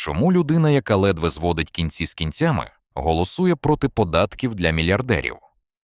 Чому людина, яка ледве зводить кінці з кінцями, голосує проти податків для мільярдерів?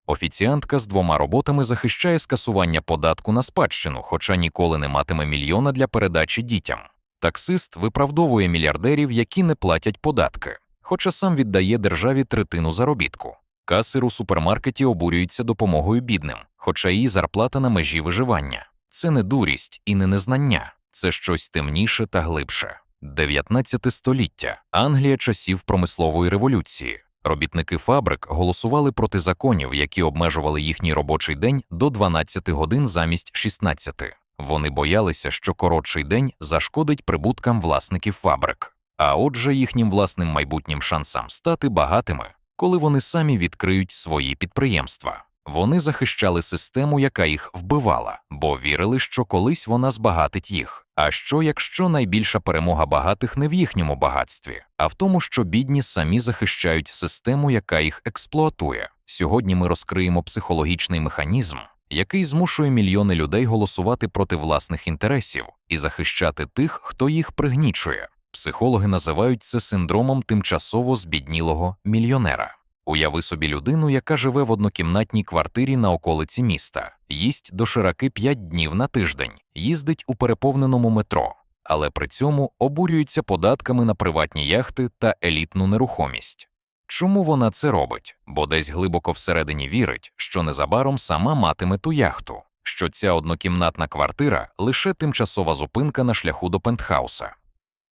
Офіціантка з двома роботами захищає скасування податку на спадщину, хоча ніколи не матиме мільйона для передачі дітям. Таксист виправдовує мільярдерів, які не платять податки, хоча сам віддає державі третину заробітку. Касир у супермаркеті обурюється допомогою бідним, хоча її зарплата на межі виживання. Це не дурість і не незнання, це щось темніше та глибше. 19 століття Англія часів промислової революції. Робітники фабрик голосували проти законів, які обмежували їхній робочий день до 12 годин замість 16. Вони боялися, що коротший день зашкодить прибуткам власників фабрик, а отже, їхнім власним майбутнім шансам стати багатими, коли вони самі відкриють свої підприємства. Вони захищали систему, яка їх вбивала, бо вірили, що колись вона збагатить їх. А що якщо найбільша перемога багатих не в їхньому багатстві, а в тому, що бідні самі захищають систему, яка їх експлуатує? Сьогодні ми розкриємо психологічний механізм, який змушує мільйони людей голосувати проти власних інтересів і захищати тих, хто їх пригнічує. Психологи називають це синдромом тимчасово збіднілого мільйонера. Уяви собі людину, яка живе в однокімнатній квартирі на околиці міста, їсть дошираки 5 днів на тиждень, їздить у переповненому метро, але при цьому обурюється податками на приватні яхти та елітну нерухомість. Чому вона це робить? Бо десь глибоко всередині вірить, що незабаром сама матиме ту яхту, що ця однокімнатна квартира лише тимчасова зупинка на шляху до пентхауса.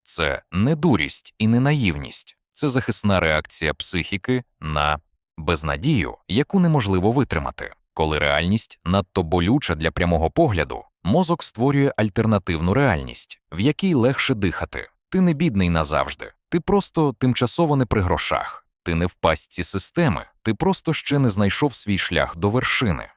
Це не дурість і не наївність, це захисна реакція психіки на безнадію, яку неможливо витримати. Коли реальність надто болюча для прямого погляду, мозок створює альтернативну реальність, в якій легше дихати. Ти не бідний назавжди, ти просто тимчасово не при грошах, ти не в пастці системи, ти просто ще не знайшов свій шлях до вершини.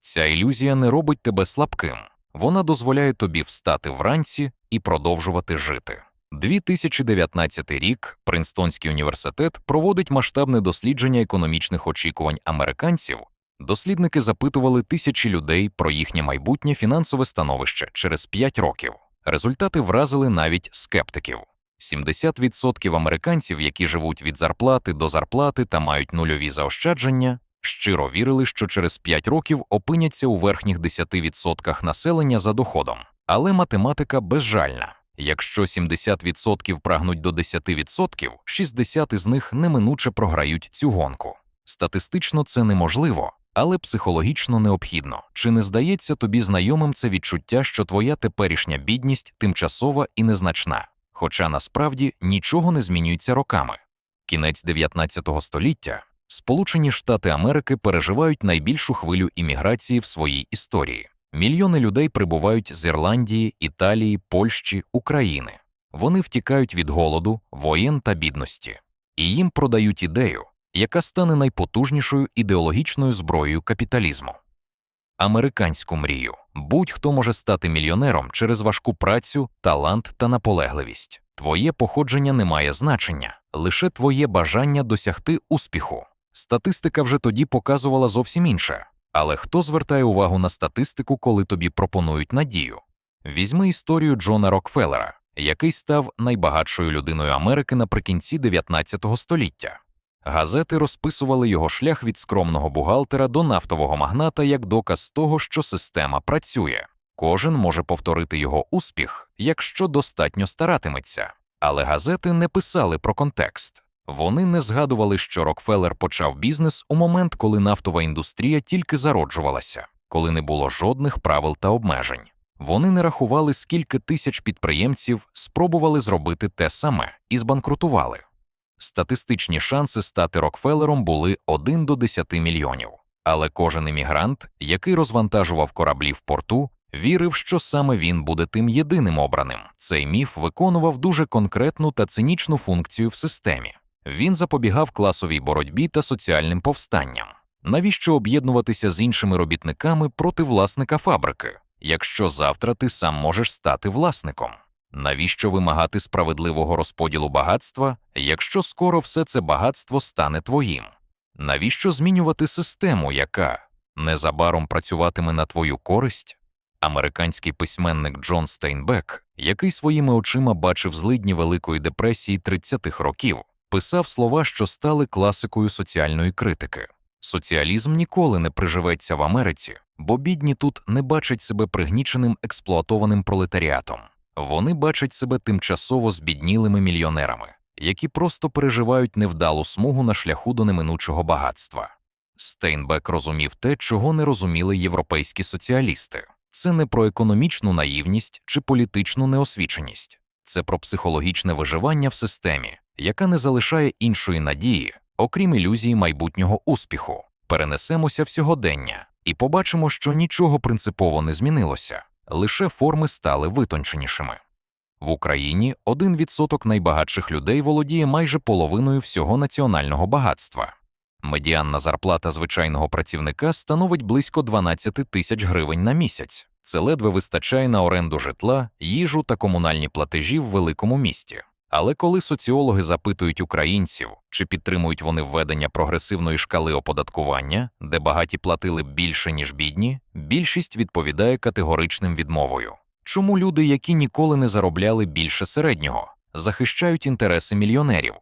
Ця ілюзія не робить тебе слабким, вона дозволяє тобі встати вранці і продовжувати жити. 2019 рік Принстонський університет проводить масштабне дослідження економічних очікувань американців. Дослідники запитували тисячі людей про їхнє майбутнє фінансове становище через 5 років. Результати вразили навіть скептиків. 70% американців, які живуть від зарплати до зарплати та мають нульові заощадження, щиро вірили, що через 5 років опиняться у верхніх 10% населення за доходом. Але математика безжальна. Якщо 70% прагнуть до 10%, 60 із них неминуче програють цю гонку. Статистично це неможливо, але психологічно необхідно. Чи не здається тобі знайомим це відчуття, що твоя теперішня бідність тимчасова і незначна, хоча насправді нічого не змінюється роками. Кінець 19 століття Сполучені Штати Америки переживають найбільшу хвилю імміграції в своїй історії. Мільйони людей прибувають з Ірландії, Італії, Польщі, України. Вони втікають від голоду, воєн та бідності, і їм продають ідею, яка стане найпотужнішою ідеологічною зброєю капіталізму. Американську мрію будь-хто може стати мільйонером через важку працю, талант та наполегливість. Твоє походження не має значення, лише твоє бажання досягти успіху. Статистика вже тоді показувала зовсім інше. Але хто звертає увагу на статистику, коли тобі пропонують надію? Візьми історію Джона Рокфеллера, який став найбагатшою людиною Америки наприкінці 19 століття. Газети розписували його шлях від скромного бухгалтера до нафтового магната як доказ того, що система працює. Кожен може повторити його успіх, якщо достатньо старатиметься. Але газети не писали про контекст. Вони не згадували, що Рокфеллер почав бізнес у момент, коли нафтова індустрія тільки зароджувалася, коли не було жодних правил та обмежень. Вони не рахували, скільки тисяч підприємців спробували зробити те саме і збанкрутували. Статистичні шанси стати Рокфеллером були 1 до 10 мільйонів, але кожен іммігрант, який розвантажував кораблі в порту, вірив, що саме він буде тим єдиним обраним. Цей міф виконував дуже конкретну та цинічну функцію в системі. Він запобігав класовій боротьбі та соціальним повстанням. Навіщо об'єднуватися з іншими робітниками проти власника фабрики, якщо завтра ти сам можеш стати власником? Навіщо вимагати справедливого розподілу багатства, якщо скоро все це багатство стане твоїм? Навіщо змінювати систему, яка незабаром працюватиме на твою користь? Американський письменник Джон Стейнбек, який своїми очима бачив злидні Великої депресії 30-х років, писав слова, що стали класикою соціальної критики. Соціалізм ніколи не приживеться в Америці, бо бідні тут не бачать себе пригніченим експлуатованим пролетаріатом. Вони бачать себе тимчасово збіднілими мільйонерами, які просто переживають невдалу смугу на шляху до неминучого багатства. Стейнбек розумів те, чого не розуміли європейські соціалісти. Це не про економічну наївність чи політичну неосвіченість, це про психологічне виживання в системі, яка не залишає іншої надії, окрім ілюзії майбутнього успіху. Перенесемося в сьогодення і побачимо, що нічого принципово не змінилося, лише форми стали витонченішими. В Україні 1% найбагатших людей володіє майже половиною всього національного багатства. Медіанна зарплата звичайного працівника становить близько 12 тисяч гривень на місяць. Це ледве вистачає на оренду житла, їжу та комунальні платежі в великому місті. Але коли соціологи запитують українців, чи підтримують вони введення прогресивної шкали оподаткування, де багаті платили більше ніж бідні, більшість відповідає категоричним відмовою. Чому люди, які ніколи не заробляли більше середнього, захищають інтереси мільйонерів?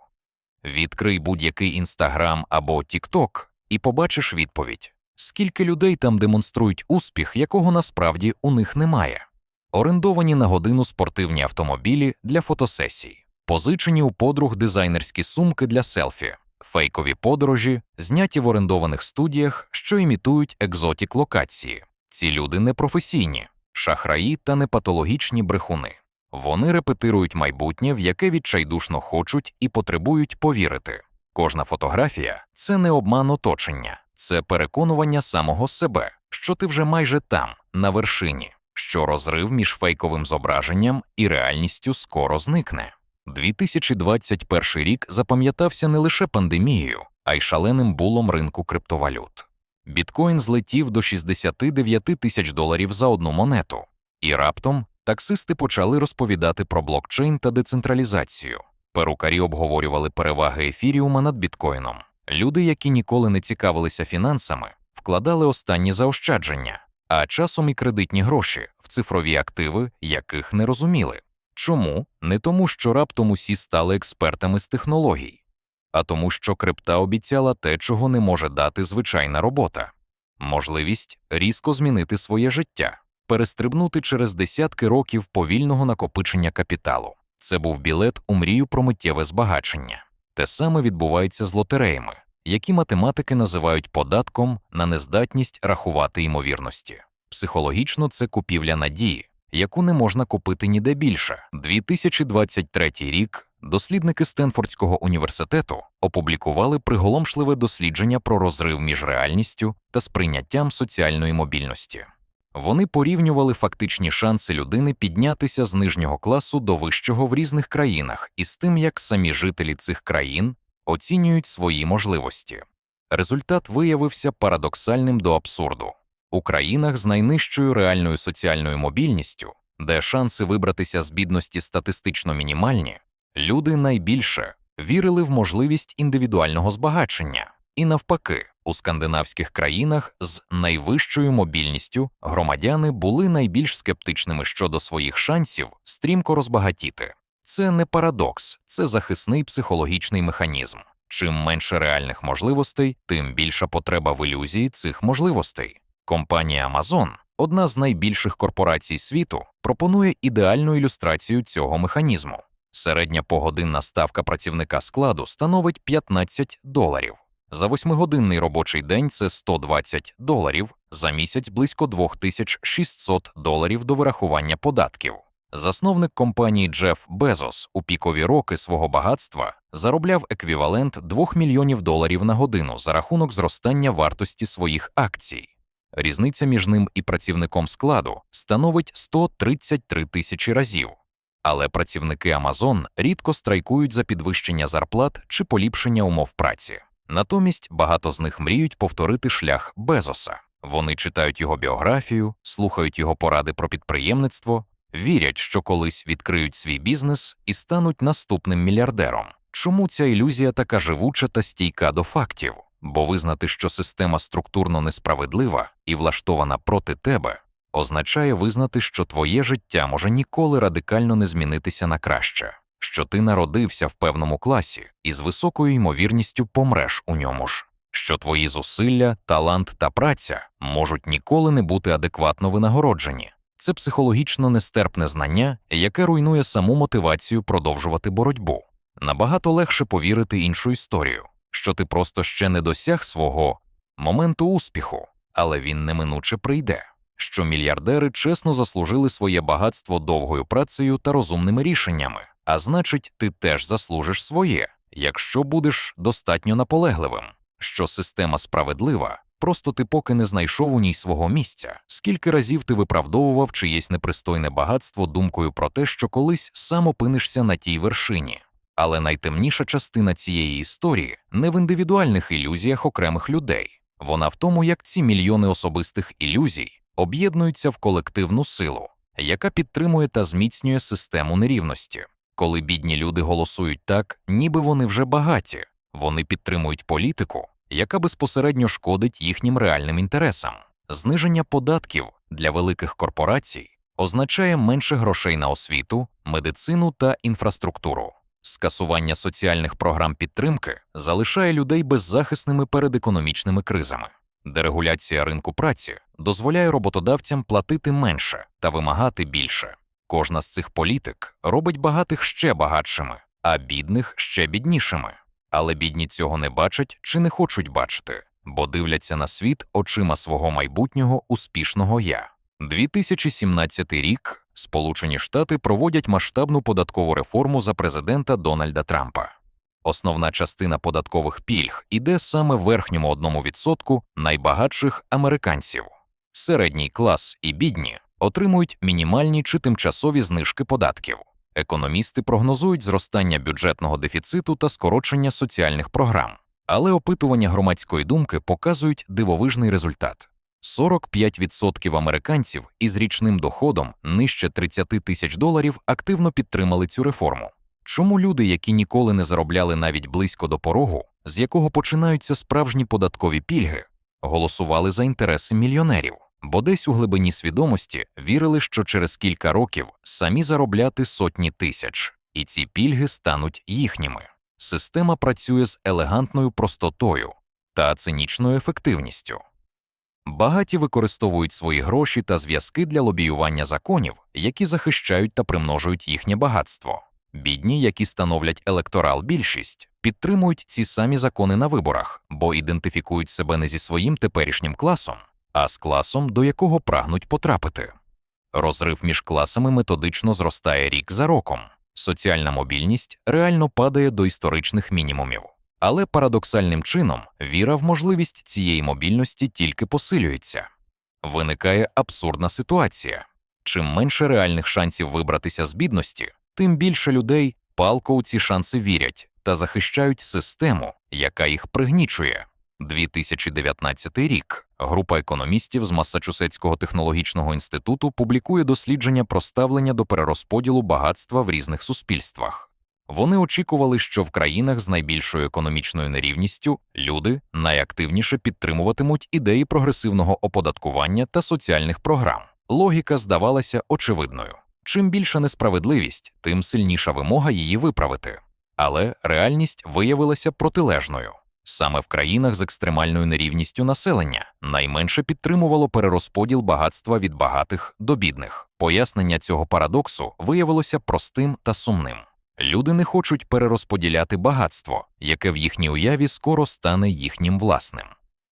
Відкрий будь-який інстаграм або Тікток і побачиш відповідь, скільки людей там демонструють успіх, якого насправді у них немає. Орендовані на годину спортивні автомобілі для фотосесій, позичені у подруг дизайнерські сумки для селфі, фейкові подорожі, зняті в орендованих студіях, що імітують екзотік локації. Ці люди не професійні, шахраї та непатологічні брехуни. Вони репетирують майбутнє, в яке відчайдушно хочуть і потребують повірити. Кожна фотографія це не обман оточення, це переконування самого себе, що ти вже майже там, на вершині, що розрив між фейковим зображенням і реальністю скоро зникне. 2021 рік запам'ятався не лише пандемією, а й шаленим булом ринку криптовалют. Біткоін злетів до 69 тисяч доларів за одну монету, і раптом таксисти почали розповідати про блокчейн та децентралізацію. Перукарі обговорювали переваги ефіріума над біткоїном. Люди, які ніколи не цікавилися фінансами, вкладали останні заощадження, а часом і кредитні гроші в цифрові активи, яких не розуміли. Чому? Не тому, що раптом усі стали експертами з технологій, а тому, що крипта обіцяла те, чого не може дати звичайна робота можливість різко змінити своє життя, перестрибнути через десятки років повільного накопичення капіталу. Це був білет у мрію про миттєве збагачення. Те саме відбувається з лотереями, які математики називають податком на нездатність рахувати ймовірності. Психологічно це купівля надії, яку не можна купити ніде більше. 2023 рік дослідники Стенфордського університету опублікували приголомшливе дослідження про розрив між реальністю та сприйняттям соціальної мобільності. Вони порівнювали фактичні шанси людини піднятися з нижнього класу до вищого в різних країнах із тим, як самі жителі цих країн оцінюють свої можливості. Результат виявився парадоксальним до абсурду. У країнах з найнижчою реальною соціальною мобільністю, де шанси вибратися з бідності статистично мінімальні, люди найбільше вірили в можливість індивідуального збагачення, і навпаки, у скандинавських країнах з найвищою мобільністю громадяни були найбільш скептичними щодо своїх шансів стрімко розбагатіти. Це не парадокс, це захисний психологічний механізм. Чим менше реальних можливостей, тим більша потреба в ілюзії цих можливостей. Компанія Amazon, одна з найбільших корпорацій світу, пропонує ідеальну ілюстрацію цього механізму. Середня погодинна ставка працівника складу становить 15 доларів. За восьмигодинний робочий день це 120 доларів, за місяць близько 2600 доларів до вирахування податків. Засновник компанії Джеф Безос у пікові роки свого багатства заробляв еквівалент 2 мільйонів доларів на годину за рахунок зростання вартості своїх акцій. Різниця між ним і працівником складу становить 133 тисячі разів. Але працівники Amazon рідко страйкують за підвищення зарплат чи поліпшення умов праці. Натомість багато з них мріють повторити шлях Безоса. Вони читають його біографію, слухають його поради про підприємництво, вірять, що колись відкриють свій бізнес і стануть наступним мільярдером. Чому ця ілюзія така живуча та стійка до фактів? Бо визнати, що система структурно несправедлива і влаштована проти тебе, означає визнати, що твоє життя може ніколи радикально не змінитися на краще, що ти народився в певному класі і з високою ймовірністю помреш у ньому ж, що твої зусилля, талант та праця можуть ніколи не бути адекватно винагороджені. Це психологічно нестерпне знання, яке руйнує саму мотивацію продовжувати боротьбу. Набагато легше повірити іншу історію, що ти просто ще не досяг свого моменту успіху, але він неминуче прийде. Що мільярдери чесно заслужили своє багатство довгою працею та розумними рішеннями, а значить, ти теж заслужиш своє, якщо будеш достатньо наполегливим. Що система справедлива, просто ти поки не знайшов у ній свого місця. Скільки разів ти виправдовував чиєсь непристойне багатство думкою про те, що колись сам опинишся на тій вершині. Але найтемніша частина цієї історії не в індивідуальних ілюзіях окремих людей, вона в тому, як ці мільйони особистих ілюзій об'єднуються в колективну силу, яка підтримує та зміцнює систему нерівності. Коли бідні люди голосують так, ніби вони вже багаті, вони підтримують політику, яка безпосередньо шкодить їхнім реальним інтересам. Зниження податків для великих корпорацій означає менше грошей на освіту, медицину та інфраструктуру. Скасування соціальних програм підтримки залишає людей беззахисними перед економічними кризами. Дерегуляція ринку праці дозволяє роботодавцям платити менше та вимагати більше. Кожна з цих політик робить багатих ще багатшими, а бідних ще біднішими. Але бідні цього не бачать чи не хочуть бачити, бо дивляться на світ очима свого майбутнього успішного я. 2017 рік Сполучені Штати проводять масштабну податкову реформу за президента Дональда Трампа. Основна частина податкових пільг іде саме верхньому одному відсотку найбагатших американців. Середній клас і бідні отримують мінімальні чи тимчасові знижки податків. Економісти прогнозують зростання бюджетного дефіциту та скорочення соціальних програм, але опитування громадської думки показують дивовижний результат. 45% американців із річним доходом нижче 30 тисяч доларів активно підтримали цю реформу. Чому люди, які ніколи не заробляли навіть близько до порогу, з якого починаються справжні податкові пільги, голосували за інтереси мільйонерів, бо десь у глибині свідомості вірили, що через кілька років самі заробляти сотні тисяч, і ці пільги стануть їхніми. Система працює з елегантною простотою та цинічною ефективністю. Багаті використовують свої гроші та зв'язки для лобіювання законів, які захищають та примножують їхнє багатство. Бідні, які становлять електорал більшість, підтримують ці самі закони на виборах, бо ідентифікують себе не зі своїм теперішнім класом, а з класом, до якого прагнуть потрапити. Розрив між класами методично зростає рік за роком. Соціальна мобільність реально падає до історичних мінімумів. Але парадоксальним чином віра в можливість цієї мобільності тільки посилюється. Виникає абсурдна ситуація чим менше реальних шансів вибратися з бідності, тим більше людей палко у ці шанси вірять та захищають систему, яка їх пригнічує. 2019 рік група економістів з Массачусетського технологічного інституту публікує дослідження про ставлення до перерозподілу багатства в різних суспільствах. Вони очікували, що в країнах з найбільшою економічною нерівністю люди найактивніше підтримуватимуть ідеї прогресивного оподаткування та соціальних програм. Логіка здавалася очевидною. Чим більша несправедливість, тим сильніша вимога її виправити. Але реальність виявилася протилежною. Саме в країнах з екстремальною нерівністю населення найменше підтримувало перерозподіл багатства від багатих до бідних. Пояснення цього парадоксу виявилося простим та сумним. Люди не хочуть перерозподіляти багатство, яке в їхній уяві скоро стане їхнім власним.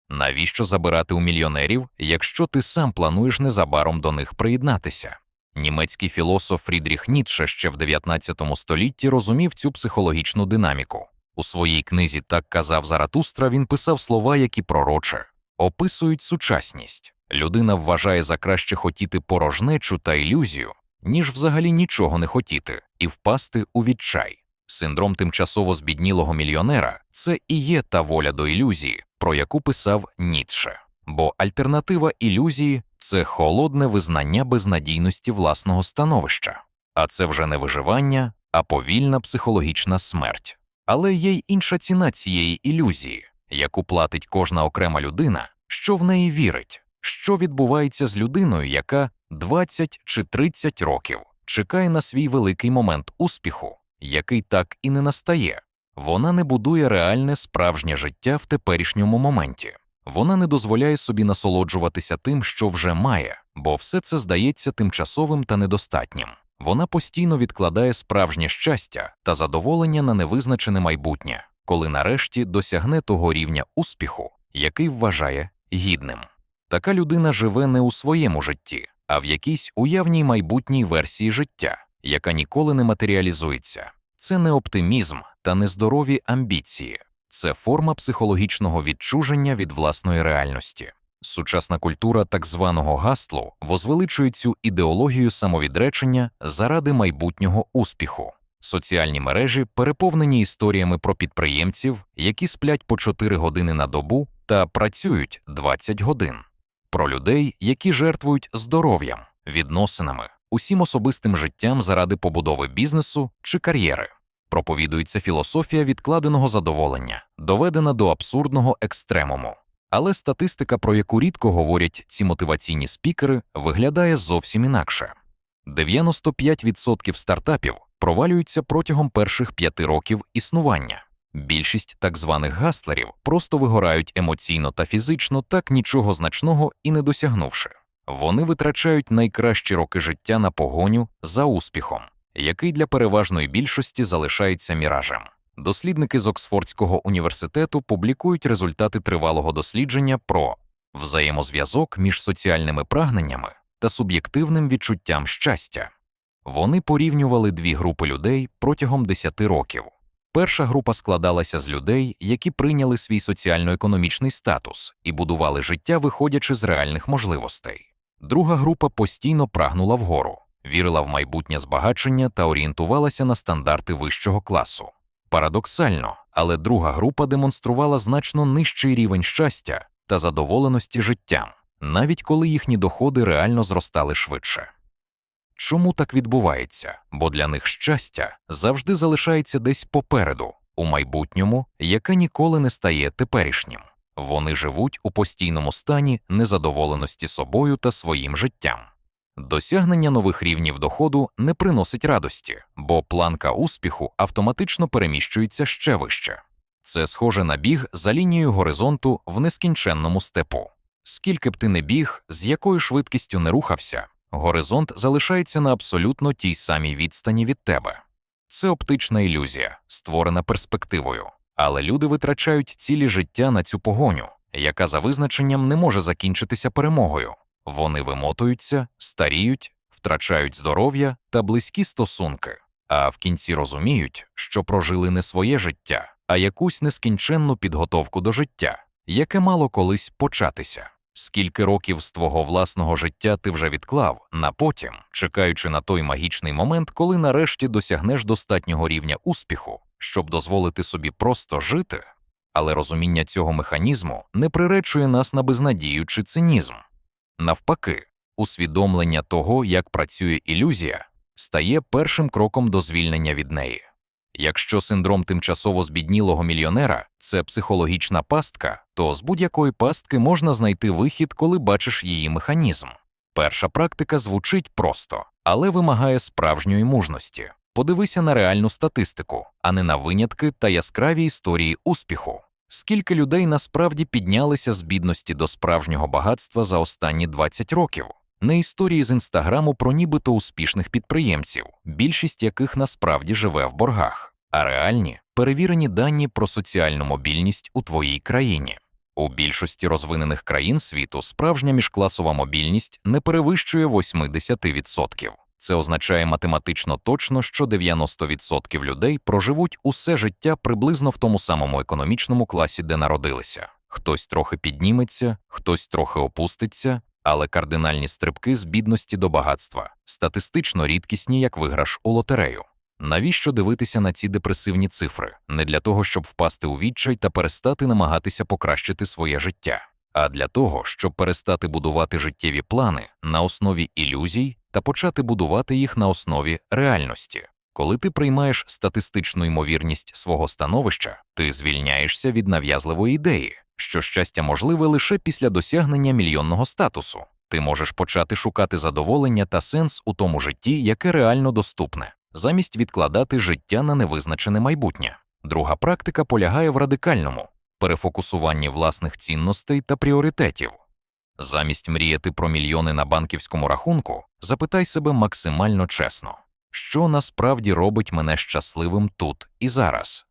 Навіщо забирати у мільйонерів, якщо ти сам плануєш незабаром до них приєднатися? Німецький філософ Фрідріх Ніцше ще в 19 столітті розумів цю психологічну динаміку. У своїй книзі Так казав Заратустра він писав слова, які пророче описують сучасність. Людина вважає за краще хотіти порожнечу та ілюзію, ніж взагалі нічого не хотіти, і впасти у відчай. Синдром тимчасово збіднілого мільйонера це і є та воля до ілюзії, про яку писав Ніцше. Бо альтернатива ілюзії це холодне визнання безнадійності власного становища, а це вже не виживання, а повільна психологічна смерть. Але є й інша ціна цієї ілюзії, яку платить кожна окрема людина, що в неї вірить, Що відбувається з людиною, яка 20 чи 30 років чекає на свій великий момент успіху, який так і не настає? Вона не будує реальне справжнє життя в теперішньому моменті. Вона не дозволяє собі насолоджуватися тим, що вже має, бо все це здається тимчасовим та недостатнім. Вона постійно відкладає справжнє щастя та задоволення на невизначене майбутнє, коли нарешті досягне того рівня успіху, який вважає гідним. Така людина живе не у своєму житті, а в якійсь уявній майбутній версії життя, яка ніколи не матеріалізується. Це не оптимізм та нездорові амбіції, це форма психологічного відчуження від власної реальності. Сучасна культура так званого гаслу возвеличує цю ідеологію самовідречення заради майбутнього успіху. Соціальні мережі переповнені історіями про підприємців, які сплять по 4 години на добу та працюють 20 годин, про людей, які жертвують здоров'ям, відносинами, усім особистим життям заради побудови бізнесу чи кар'єри. Проповідується філософія відкладеного задоволення, доведена до абсурдного екстремуму. Але статистика, про яку рідко говорять ці мотиваційні спікери, виглядає зовсім інакше. 95% стартапів провалюються протягом перших п'яти років існування. Більшість так званих гаслерів просто вигорають емоційно та фізично, так нічого значного і не досягнувши. Вони витрачають найкращі роки життя на погоню за успіхом, який для переважної більшості залишається міражем. Дослідники з Оксфордського університету публікують результати тривалого дослідження про взаємозв'язок між соціальними прагненнями та суб'єктивним відчуттям щастя. Вони порівнювали дві групи людей протягом 10 років. Перша група складалася з людей, які прийняли свій соціально-економічний статус і будували життя, виходячи з реальних можливостей. Друга група постійно прагнула вгору, вірила в майбутнє збагачення та орієнтувалася на стандарти вищого класу. Парадоксально, але друга група демонструвала значно нижчий рівень щастя та задоволеності життям, навіть коли їхні доходи реально зростали швидше. Чому так відбувається? Бо для них щастя завжди залишається десь попереду, у майбутньому, яке ніколи не стає теперішнім. Вони живуть у постійному стані незадоволеності собою та своїм життям. Досягнення нових рівнів доходу не приносить радості, бо планка успіху автоматично переміщується ще вище. Це схоже на біг за лінією горизонту в нескінченному степу. Скільки б ти не біг, з якою швидкістю не рухався, горизонт залишається на абсолютно тій самій відстані від тебе. Це оптична ілюзія, створена перспективою, але люди витрачають цілі життя на цю погоню, яка за визначенням не може закінчитися перемогою. Вони вимотуються, старіють, втрачають здоров'я та близькі стосунки, а в кінці розуміють, що прожили не своє життя, а якусь нескінченну підготовку до життя, яке мало колись початися. Скільки років з твого власного життя ти вже відклав на потім, чекаючи на той магічний момент, коли нарешті досягнеш достатнього рівня успіху, щоб дозволити собі просто жити, але розуміння цього механізму не приречує нас на безнадію чи цинізм. Навпаки, усвідомлення того, як працює ілюзія, стає першим кроком до звільнення від неї. Якщо синдром тимчасово збіднілого мільйонера це психологічна пастка, то з будь-якої пастки можна знайти вихід, коли бачиш її механізм. Перша практика звучить просто, але вимагає справжньої мужності. Подивися на реальну статистику, а не на винятки та яскраві історії успіху. Скільки людей насправді піднялися з бідності до справжнього багатства за останні 20 років? Не історії з інстаграму про нібито успішних підприємців, більшість яких насправді живе в боргах, а реальні перевірені дані про соціальну мобільність у твоїй країні. У більшості розвинених країн світу справжня міжкласова мобільність не перевищує 80%. Це означає математично точно, що 90% людей проживуть усе життя приблизно в тому самому економічному класі, де народилися. Хтось трохи підніметься, хтось трохи опуститься, але кардинальні стрибки з бідності до багатства статистично рідкісні, як виграш у лотерею. Навіщо дивитися на ці депресивні цифри? Не для того, щоб впасти у відчай та перестати намагатися покращити своє життя, а для того, щоб перестати будувати життєві плани на основі ілюзій та почати будувати їх на основі реальності. Коли ти приймаєш статистичну ймовірність свого становища, ти звільняєшся від нав'язливої ідеї, що щастя можливе лише після досягнення мільйонного статусу. Ти можеш почати шукати задоволення та сенс у тому житті, яке реально доступне, замість відкладати життя на невизначене майбутнє. Друга практика полягає в радикальному перефокусуванні власних цінностей та пріоритетів. Замість мріяти про мільйони на банківському рахунку, запитай себе максимально чесно, що насправді робить мене щасливим тут і зараз.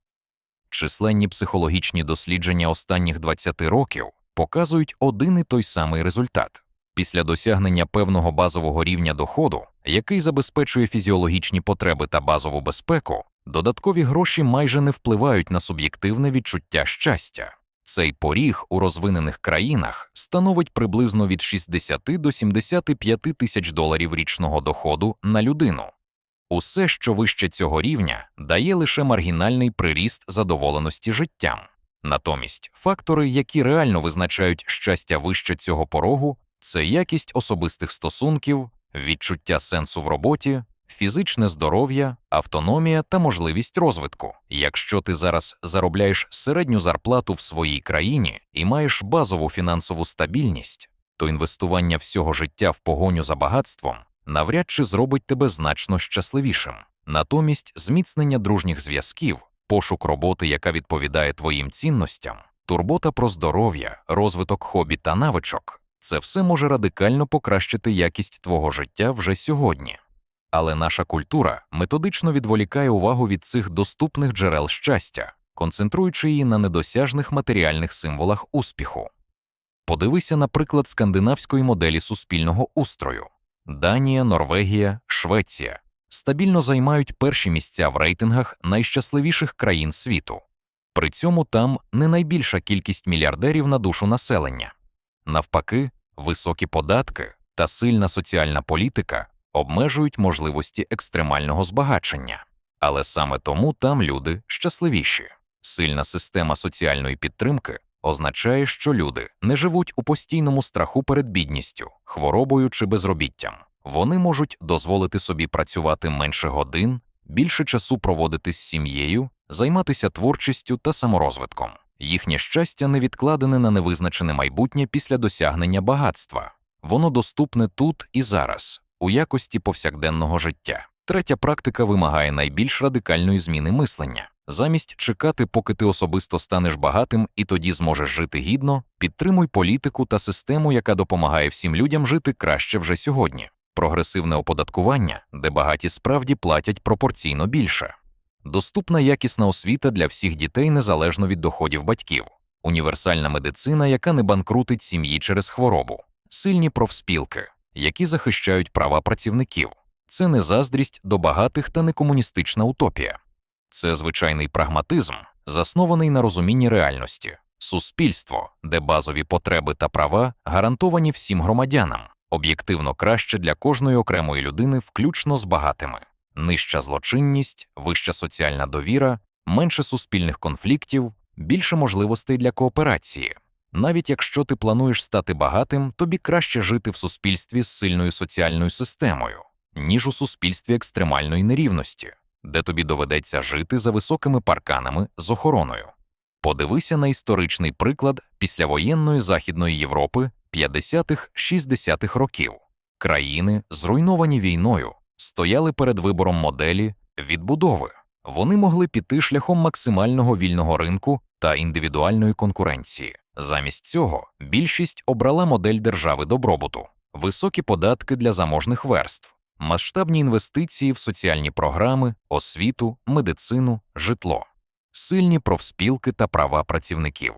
Численні психологічні дослідження останніх 20 років показують один і той самий результат. Після досягнення певного базового рівня доходу, який забезпечує фізіологічні потреби та базову безпеку, додаткові гроші майже не впливають на суб'єктивне відчуття щастя. Цей поріг у розвинених країнах становить приблизно від 60 до 75 тисяч доларів річного доходу на людину. Усе, що вище цього рівня, дає лише маргінальний приріст задоволеності життям. Натомість фактори, які реально визначають щастя вище цього порогу, це якість особистих стосунків, відчуття сенсу в роботі, фізичне здоров'я, автономія та можливість розвитку. Якщо ти зараз заробляєш середню зарплату в своїй країні і маєш базову фінансову стабільність, то інвестування всього життя в погоню за багатством навряд чи зробить тебе значно щасливішим. Натомість зміцнення дружніх зв'язків, пошук роботи, яка відповідає твоїм цінностям, турбота про здоров'я, розвиток хобі та навичок це все може радикально покращити якість твого життя вже сьогодні. Але наша культура методично відволікає увагу від цих доступних джерел щастя, концентруючи її на недосяжних матеріальних символах успіху. Подивися на приклад скандинавської моделі суспільного устрою. Данія, Норвегія, Швеція стабільно займають перші місця в рейтингах найщасливіших країн світу. При цьому там не найбільша кількість мільярдерів на душу населення. Навпаки, високі податки та сильна соціальна політика обмежують можливості екстремального збагачення, але саме тому там люди щасливіші. Сильна система соціальної підтримки означає, що люди не живуть у постійному страху перед бідністю, хворобою чи безробіттям. Вони можуть дозволити собі працювати менше годин, більше часу проводити з сім'єю, займатися творчістю та саморозвитком. Їхнє щастя не відкладене на невизначене майбутнє після досягнення багатства. Воно доступне тут і зараз, у якості повсякденного життя. Третя практика вимагає найбільш радикальної зміни мислення. Замість чекати, поки ти особисто станеш багатим і тоді зможеш жити гідно, підтримуй політику та систему, яка допомагає всім людям жити краще вже сьогодні. Прогресивне оподаткування, де багаті справді платять пропорційно більше. Доступна якісна освіта для всіх дітей незалежно від доходів батьків, універсальна медицина, яка не банкрутить сім'ї через хворобу, сильні профспілки, які захищають права працівників. Це не заздрість до багатих та не комуністична утопія. Це звичайний прагматизм, заснований на розумінні реальності, суспільство, де базові потреби та права гарантовані всім громадянам, об'єктивно краще для кожної окремої людини, включно з багатими, нижча злочинність, вища соціальна довіра, менше суспільних конфліктів, більше можливостей для кооперації. Навіть якщо ти плануєш стати багатим, тобі краще жити в суспільстві з сильною соціальною системою, ніж у суспільстві екстремальної нерівності, де тобі доведеться жити за високими парканами з охороною. Подивися на історичний приклад післявоєнної Західної Європи 50-х-60-х років. Країни, зруйновані війною, стояли перед вибором моделі відбудови. Вони могли піти шляхом максимального вільного ринку та індивідуальної конкуренції. Замість цього більшість обрала модель держави добробуту, високі податки для заможних верств, масштабні інвестиції в соціальні програми, освіту, медицину, житло, сильні профспілки та права працівників.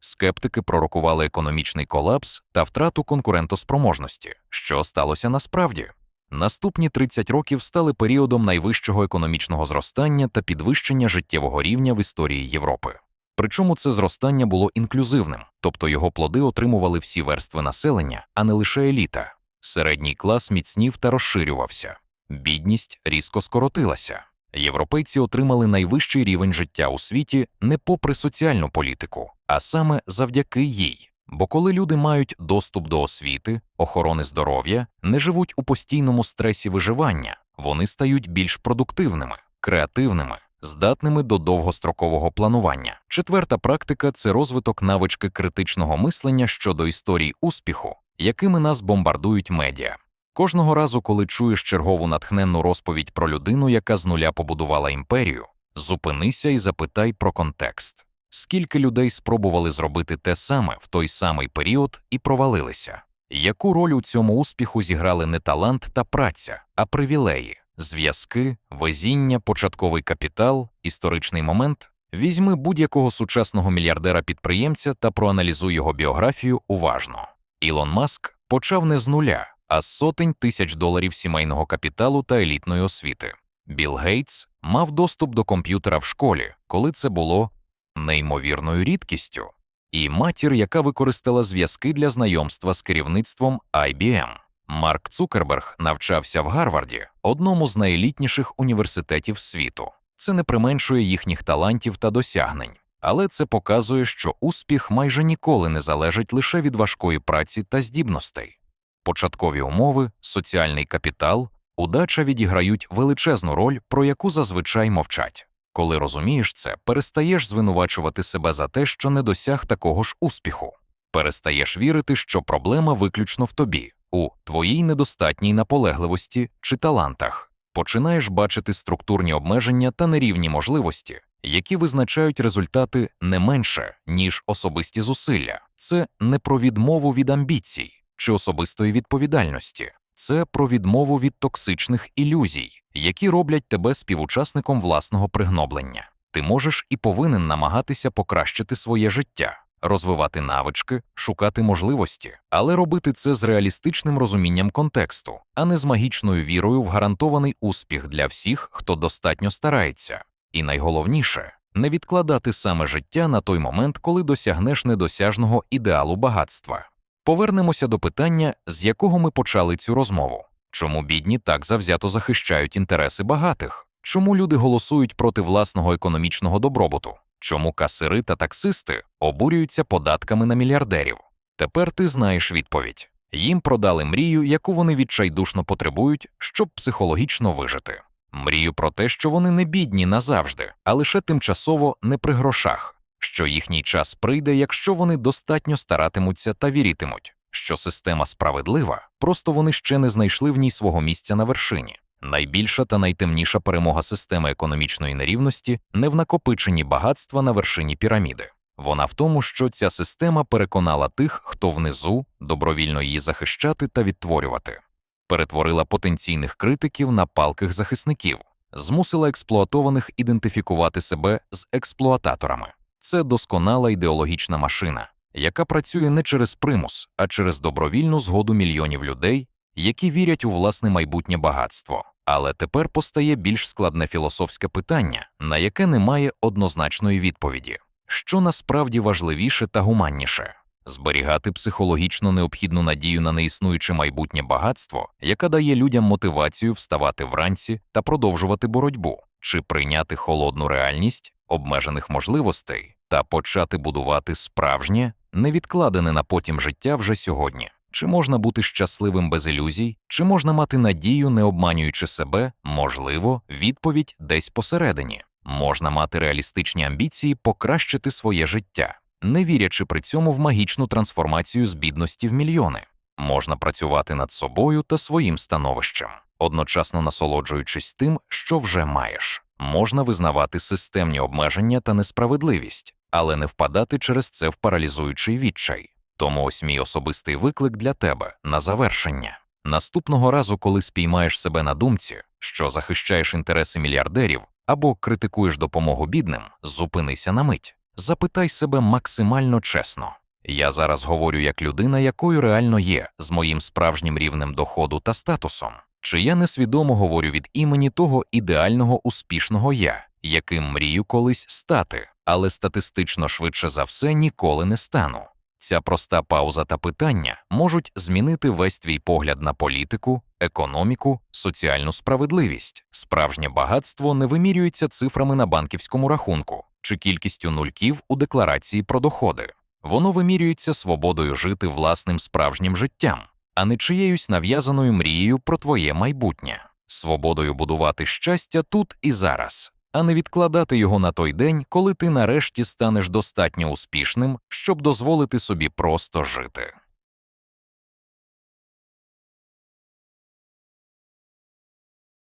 Скептики пророкували економічний колапс та втрату конкурентоспроможності, що сталося насправді. Наступні 30 років стали періодом найвищого економічного зростання та підвищення життєвого рівня в історії Європи. Причому це зростання було інклюзивним, тобто його плоди отримували всі верстви населення, а не лише еліта. Середній клас міцнів та розширювався, бідність різко скоротилася. Європейці отримали найвищий рівень життя у світі не попри соціальну політику, а саме завдяки їй. Бо коли люди мають доступ до освіти, охорони здоров'я, не живуть у постійному стресі виживання, вони стають більш продуктивними, креативними здатними до довгострокового планування. Четверта практика це розвиток навички критичного мислення щодо історій успіху, якими нас бомбардують медіа. Кожного разу, коли чуєш чергову натхненну розповідь про людину, яка з нуля побудувала імперію, зупинися і запитай про контекст. Скільки людей спробували зробити те саме в той самий період і провалилися? Яку роль у цьому успіху зіграли не талант та праця, а привілеї, зв'язки, везіння, початковий капітал, історичний момент? Візьми будь-якого сучасного мільярдера-підприємця та проаналізуй його біографію уважно. Ілон Маск почав не з нуля, а з сотень тисяч доларів сімейного капіталу та елітної освіти. Білл Гейтс мав доступ до комп'ютера в школі, коли це було неймовірною рідкістю, і матір, яка використала зв'язки для знайомства з керівництвом IBM. Марк Цукерберг навчався в Гарварді, одному з найелітніших університетів світу. Це не применшує їхніх талантів та досягнень, але це показує, що успіх майже ніколи не залежить лише від важкої праці та здібностей. Початкові умови, соціальний капітал, удача відіграють величезну роль, про яку зазвичай мовчать. Коли розумієш це, перестаєш звинувачувати себе за те, що не досяг такого ж успіху, перестаєш вірити, що проблема виключно в тобі, у твоїй недостатній наполегливості чи талантах, починаєш бачити структурні обмеження та нерівні можливості, які визначають результати не менше, ніж особисті зусилля. Це не про відмову від амбіцій чи особистої відповідальності, це про відмову від токсичних ілюзій, які роблять тебе співучасником власного пригноблення. Ти можеш і повинен намагатися покращити своє життя, розвивати навички, шукати можливості, але робити це з реалістичним розумінням контексту, а не з магічною вірою в гарантований успіх для всіх, хто достатньо старається. І найголовніше не відкладати саме життя на той момент, коли досягнеш недосяжного ідеалу багатства. Повернемося до питання, з якого ми почали цю розмову. Чому бідні так завзято захищають інтереси багатих? Чому люди голосують проти власного економічного добробуту? Чому касири та таксисти обурюються податками на мільярдерів? Тепер ти знаєш відповідь. Їм продали мрію, яку вони відчайдушно потребують, щоб психологічно вижити. Мрію про те, що вони не бідні назавжди, а лише тимчасово не при грошах що їхній час прийде, якщо вони достатньо старатимуться та віритимуть, що система справедлива, просто вони ще не знайшли в ній свого місця на вершині. Найбільша та найтемніша перемога системи економічної нерівності не в накопиченні багатства на вершині піраміди. Вона в тому, що ця система переконала тих, хто внизу добровільно її захищати та відтворювати, перетворила потенційних критиків на палких захисників, змусила експлуатованих ідентифікувати себе з експлуататорами. Це досконала ідеологічна машина, яка працює не через примус, а через добровільну згоду мільйонів людей, які вірять у власне майбутнє багатство. Але тепер постає більш складне філософське питання, на яке немає однозначної відповіді, що насправді важливіше та гуманніше зберігати психологічно необхідну надію на неіснуюче майбутнє багатство, яка дає людям мотивацію вставати вранці та продовжувати боротьбу, чи прийняти холодну реальність обмежених можливостей, та почати будувати справжнє, невідкладене на потім життя вже сьогодні. Чи можна бути щасливим без ілюзій, чи можна мати надію, не обманюючи себе, можливо, відповідь десь посередині. Можна мати реалістичні амбіції покращити своє життя, не вірячи при цьому в магічну трансформацію з бідності в мільйони. Можна працювати над собою та своїм становищем, одночасно насолоджуючись тим, що вже маєш. Можна визнавати системні обмеження та несправедливість, але не впадати через це в паралізуючий відчай. Тому ось мій особистий виклик для тебе на завершення. Наступного разу, коли спіймаєш себе на думці, що захищаєш інтереси мільярдерів або критикуєш допомогу бідним, зупинися на мить, запитай себе максимально чесно. Я зараз говорю як людина, якою реально є, з моїм справжнім рівнем доходу та статусом, чи я несвідомо говорю від імені того ідеального успішного я, яким мрію колись стати, але статистично швидше за все ніколи не стану. Ця проста пауза та питання можуть змінити весь твій погляд на політику, економіку, соціальну справедливість. Справжнє багатство не вимірюється цифрами на банківському рахунку чи кількістю нульків у декларації про доходи. Воно вимірюється свободою жити власним справжнім життям, а не чиєюсь нав'язаною мрією про твоє майбутнє, свободою будувати щастя тут і зараз, а не відкладати його на той день, коли ти нарешті станеш достатньо успішним, щоб дозволити собі просто жити.